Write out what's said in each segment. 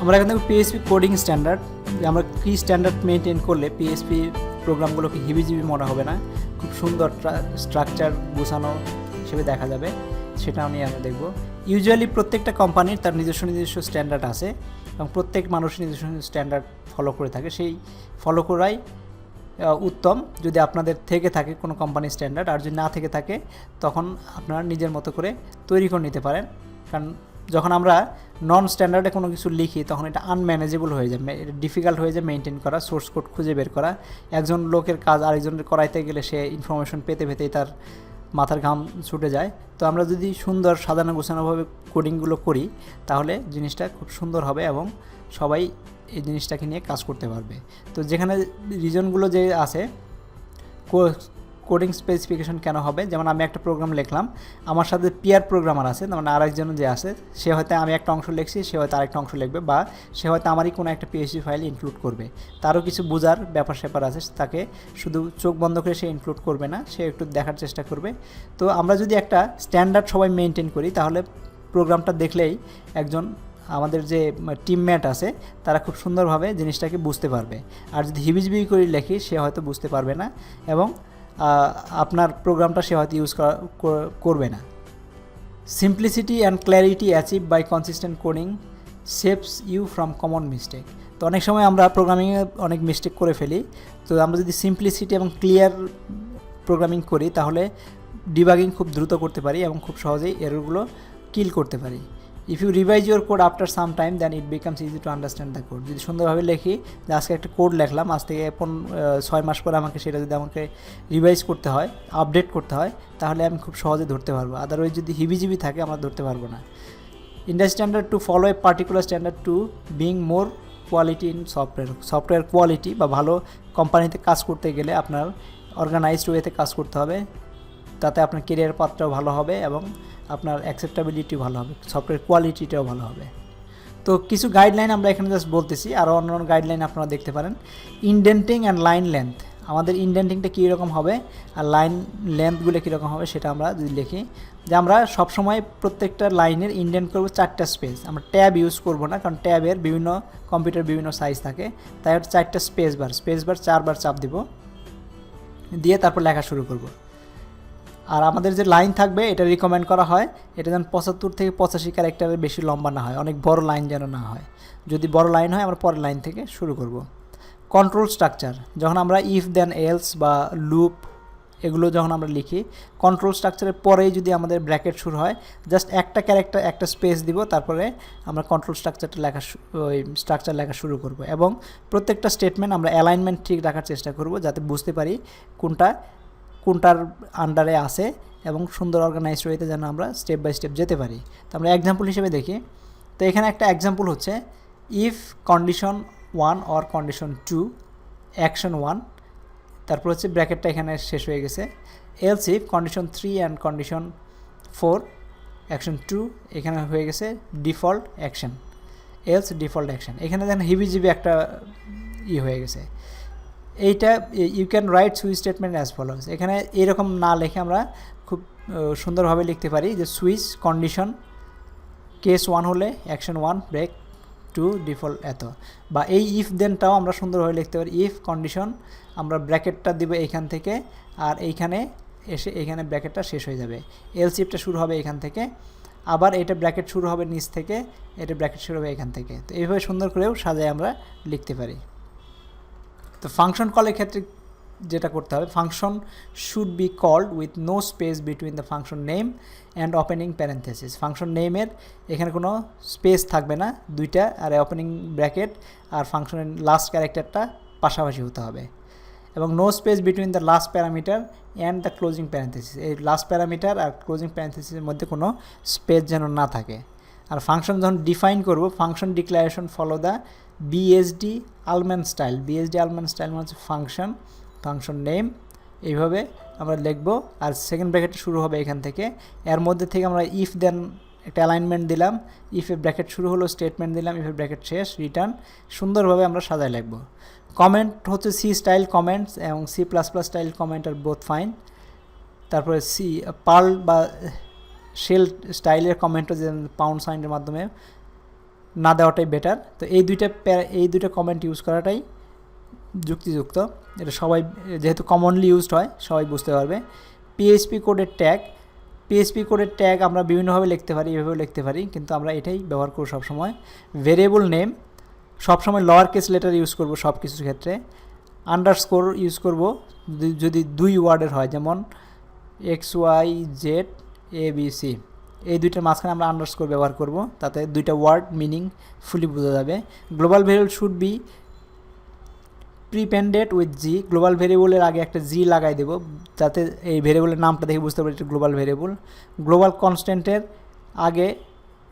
আমরা এখান থেকে পিএসপি কোডিং স্ট্যান্ডার্ড আমরা কী স্ট্যান্ডার্ড মেনটেন করলে পিএসপি প্রোগ্রামগুলোকে হিবিজিবি মনে হবে না, খুব সুন্দর স্ট্রাকচার গুছানো হিসেবে দেখা যাবে সেটাও নিয়ে আমরা দেখব। ইউজুয়ালি প্রত্যেকটা কোম্পানির তার নিজস্ব নিজস্ব স্ট্যান্ডার্ড আছে এবং প্রত্যেক নিজস্ব নিজস্ব স্ট্যান্ডার্ড ফলো করে থাকে। সেই ফলো করাই উত্তম। যদি আপনাদের থেকে থাকে কোনো কোম্পানির স্ট্যান্ডার্ড আর যদি না থেকে থাকে, তখন আপনারা নিজের মতো করে তৈরি করে নিতে পারেন। কারণ যখন আমরা নন স্ট্যান্ডার্ডে কোনো কিছু লিখি, তখন এটা আনম্যানেজেবল হয়ে যায় এটা ডিফিকাল্ট হয়ে যায় মেনটেন করা সোর্স কোড খুঁজে বের করা। একজন লোকের কাজ আরেকজনের করাইতে গেলে সে ইনফরমেশন পেতে পেতেই তার মাথার ঘাম ছুটে যায়। তো আমরা যদি সুন্দর সাজানো গোছানোভাবে কোডিংগুলো করি, তাহলে জিনিসটা খুব সুন্দর হবে এবং সবাই এই জিনিসটাকে নিয়ে কাজ করতে পারবে। তো যেখানে রিজনগুলো যে আছে কোডিং স্পেসিফিকেশন কেন হবে? যেমন আমি একটা প্রোগ্রাম লিখলাম, আমার সাথে পিয়ার প্রোগ্রামার আছে মানে আরেকজন যে আছে, সে হয়তো আমি একটা অংশ লিখছি, সে হয়তো আরেকটা অংশ লিখবে বা সে হয়তো আমারই কোনো একটা পিএইচডি ফাইল ইনক্লুড করবে। তারও কিছু বোঝার ব্যাপার স্যাপার আছে, তাকে শুধু চোখ বন্ধ করে সে ইনক্লুড করবে না, সে একটু দেখার চেষ্টা করবে। তো আমরা যদি একটা স্ট্যান্ডার্ড সবাই মেনটেন করি, তাহলে প্রোগ্রামটা দেখলেই একজন আমাদের যে টিমমেট আছে, তারা খুব সুন্দরভাবে জিনিসটাকে বুঝতে পারবে। আর যদি হিবিজিবি করে লেখি, সে হয়তো বুঝতে পারবে না। এবং আপনার প্রোগ্রামটা সে হয়তো ইউজ করবে না। Simplicity and clarity achieve by consistent coding saves you from common mistake তো অনেক সময় আমরা প্রোগ্রামিংয়ে অনেক মিস্টেক করে ফেলি। তো আমরা যদি সিম্পলিসিটি এবং ক্লিয়ার প্রোগ্রামিং করি, তাহলে ডিবাগিং খুব দ্রুত করতে পারি এবং খুব সহজেই এররগুলো কিল করতে পারি। If you revise your code after some time then it becomes easy to understand the code যদি সুন্দরভাবে লিখি, যে আজকে একটা কোড লেখলাম, আজ থেকে এখন ছয় মাস পরে আমাকে সেটা যদি আমাকে রিভাইজ করতে হয় আপডেট করতে হয়, তাহলে আমি খুব সহজে ধরতে পারব। আদারওয়াইজ যদি হিবিজিবি থাকে, আমরা ধরতে পারব না। Industry standard to follow a particular standard to being more quality in software software quality বা ভালো কোম্পানিতে কাজ করতে গেলে আপনার অর্গানাইজড ওয়েতে কাজ করতে হবে। তাতে আপনার কেরিয়ার পাথটাও ভালো হবে এবং আপনার অ্যাকসেপ্টাবিলিটি ভালো হবে সফটওয়্যার কোয়ালিটিটাও ভালো হবে। তো কিছু গাইডলাইন আমরা এখানে জাস্ট বলতেছি, আরও অন্য অন্য গাইডলাইন আপনারা দেখতে পারেন। ইনডেন্টিং অ্যান্ড লাইন লেন্থ আমাদের ইনডেন্টিংটা কীরকম হবে আর লাইন লেন্থগুলো কীরকম হবে সেটা আমরা যদি লিখি, যে আমরা সবসময় প্রত্যেকটা লাইনের ইনডেন্ট করব চারটা স্পেস আমরা ট্যাব ইউজ করব না, কারণ ট্যাবের বিভিন্ন কম্পিউটার বিভিন্ন সাইজ থাকে, তাই চারটা স্পেস বার স্পেস বার চারবার চাপ দিব, দিয়ে তারপর লেখা শুরু করব। আর আমাদের যে লাইন থাকবে, এটা রিকমেন্ড করা হয়। এটা যেন পঁচাত্তর থেকে পঁচাশি ক্যারেক্টারের বেশি লম্বা না হয়, অনেক বড় লাইন যেন না হয়। যদি বড় লাইন হয়, আমরা পরের লাইন থেকে শুরু করব। কন্ট্রোল স্ট্রাকচার যখন আমরা ইফ দেন এলস বা লুপ এগুলো যখন আমরা লিখি কন্ট্রোল স্ট্রাকচারের পরেই যদি আমাদের ব্র্যাকেট শুরু হয় জাস্ট একটা ক্যারেক্টার একটা স্পেস দিব, তারপরে আমরা কন্ট্রোল স্ট্রাকচারটা লেখা ওই স্ট্রাকচার লেখা শুরু করব। এবং প্রত্যেকটা স্টেটমেন্ট আমরা অ্যালাইনমেন্ট ঠিক রাখার চেষ্টা করব, যাতে বুঝতে পারি কোনটা কোনটার আন্ডারে আছে এবং সুন্দর অর্গানাইজড ওয়েতে যেন আমরা স্টেপ বাই স্টেপ যেতে পারি। তো আমরা এক্সাম্পল হিসেবে দেখি। তো এখানে একটা এক্সাম্পল হচ্ছে if condition one or condition two action one তারপর হচ্ছে ব্র্যাকেটটা এখানে শেষ হয়ে গেছে। Else if condition three and condition four action two এখানে হয়ে গেছে default action else default action এখানে দেখেন হিবিজিবি একটা ই হয়ে গেছে। এইটা you can write switch statement as follows এখানে এরকম না লিখে আমরা খুব সুন্দরভাবে লিখতে পারি যে সুইচ কন্ডিশন কেস ওয়ান হলে action one break two default এত। বা এই ইফ দেনটাও আমরা সুন্দরভাবে লিখতে পারি। ইফ কন্ডিশন আমরা ব্র্যাকেটটা দিব এইখান থেকে আর এইখানে এসে এইখানে ব্র্যাকেটটা শেষ হয়ে যাবে। এল সিপটা শুরু হবে এখান থেকে। আবার এটা ব্র্যাকেট শুরু হবে নিচ থেকে, এটা ব্র্যাকেট শুরু হবে এখান থেকে। তো এইভাবে সুন্দর করেও সাজায় আমরা লিখতে পারি। তো ফাংশন কলের ক্ষেত্রে যেটা করতে হবে function should be called with no space between the function name and opening parenthesis function নেমের এখানে কোনো স্পেস থাকবে না, দুইটা, আর ওপেনিং ব্র্যাকেট আর ফাংশনের লাস্ট ক্যারেক্টারটা পাশাপাশি হতে হবে। এবং no space between the last parameter and the closing parenthesis এই লাস্ট প্যারামিটার আর ক্লোজিং প্যারেন্থেসিসের মধ্যে কোনো স্পেস যেন না থাকে। আর ফাংশন যখন ডিফাইন করব function declaration follow the BSD Allman style BSD Allman style মানে হচ্ছে ফাংশন ফাংশন নেম এইভাবে আমরা লিখব। আর সেকেন্ড ব্র্যাকেট শুরু হবে এখান থেকে। এর মধ্যে থেকে আমরা ইফ দেন একটা অ্যালাইনমেন্ট দিলাম। ইফ ব্র্যাকেট শুরু হলো স্টেটমেন্ট দিলাম ইফ ব্র্যাকেট শেষ রিটার্ন সুন্দরভাবে আমরা সাজায় লিখব। কমেন্ট হচ্ছে সি স্টাইল কমেন্টস এবং C plus plus style comment আর বোথ ফাইন তারপরে সি পার্ল বা শেল স্টাইলের কমেন্টও যে পাউন্ড সাইনের মাধ্যমে না দেওয়াটাই বেটার তো এই দুইটা এই দুইটা কমেন্ট ইউজ করাটাই যুক্তিযুক্ত। এটা সবাই, যেহেতু কমনলি ইউজড হয়, সবাই বুঝতে পারবে। পিএইচপি কোডের ট্যাগ পিএইচপি কোডের ট্যাগ আমরা বিভিন্নভাবে লিখতে পারি এভাবেও লিখতে পারি, কিন্তু আমরা এটাই ব্যবহার করব সবসময়। ভেরিয়েবল নেম সবসময় লোয়ার কেস লেটার ইউজ করব সব কিছুর ক্ষেত্রে। আন্ডারস্কোর ইউজ করব, যদি দুই ওয়ার্ডের হয়, যেমন X Y Z A B C এই দুইটার মাঝখানে আমরা আন্ডারস্কোর ব্যবহার করব, তাতে দুইটা ওয়ার্ড মিনিং ফুলি বোঝা যাবে। Global variable should be prepended with G global ভেরিয়েবলের আগে একটা জি লাগাই দেবো, যাতে এই ভেরিয়েবলের নামটা দেখে বুঝতে পারি এটা গ্লোবাল ভেরিয়েবল গ্লোবাল কনস্ট্যান্টের আগে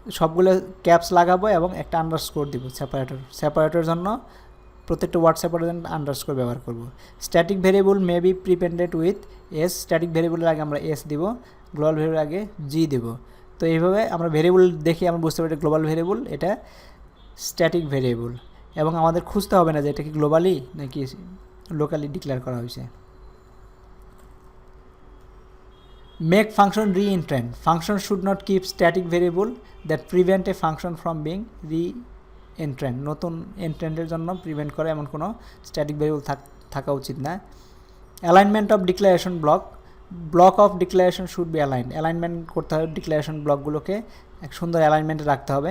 সবগুলো ক্যাপস লাগাবো এবং একটা আন্ডারস্কোর দিব সেপারেটর সেপারেটরের জন্য প্রত্যেকটা ওয়ার্ড জন্য আন্ডারস্কোর ব্যবহার করব। Static variable may be prepended with S static ভেরিয়েবলের আগে আমরা এস দিব। গ্লোবাল ভেরিয়েবলের আগে জি দেব। তো এইভাবে আমরা ভেরিয়েবল দেখে আমরা বুঝতে পারি এটা গ্লোবাল ভেরিয়েবল এটা স্ট্যাটিক ভেরিয়েবল এবং আমাদের খুঁজতে হবে না যে এটা কি গ্লোবালি নাকি লোকালি ডিক্লেয়ার করা হয়েছে। Make function reentrant function should not keep static variable that prevent a function from being reentrant নতুন এন্ট্রেন্টের জন্য প্রিভেন্ট করে এমন কোনো স্ট্যাটিক ভেরিয়েবল থাকা উচিত না। Alignment of declaration block block of declaration should be align alignment করতে হবে ডিক্লারেশন ব্লকগুলোকে এক সুন্দর অ্যালাইনমেন্টে রাখতে হবে।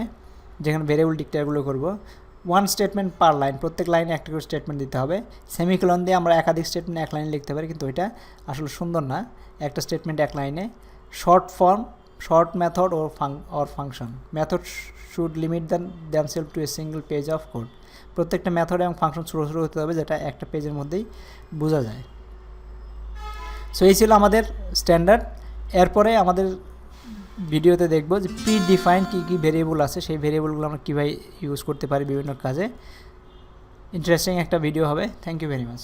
যেখানে ভেরিয়েবল ডিক্লেয়ারগুলো করব। ওয়ান স্টেটমেন্ট পার লাইন প্রত্যেক লাইনে একটা করে স্টেটমেন্ট দিতে হবে। সেমিকলন দিয়ে আমরা একাধিক স্টেটমেন্ট এক লাইনে লিখতে পারি, কিন্তু ওইটা আসলে সুন্দর না। একটা স্টেটমেন্ট এক লাইনে short form short method or Phang or function method should limit then themselves to a single page of code প্রত্যেকটা মেথড এবং ফাংশন ছোটো ছোটো হতে হবে, যেটা একটা পেজের মধ্যেই বোঝা যায়। সো এই ছিল আমাদের স্ট্যান্ডার্ড এরপরে আমাদের ভিডিওতে দেখব যে প্রি ডিফাইন্ড কী কী ভেরিয়েবল আছে। সেই ভেরিয়েবলগুলো আমরা কীভাবে ইউজ করতে পারি বিভিন্ন কাজে। ইন্টারেস্টিং একটা ভিডিও হবে। Thank you very much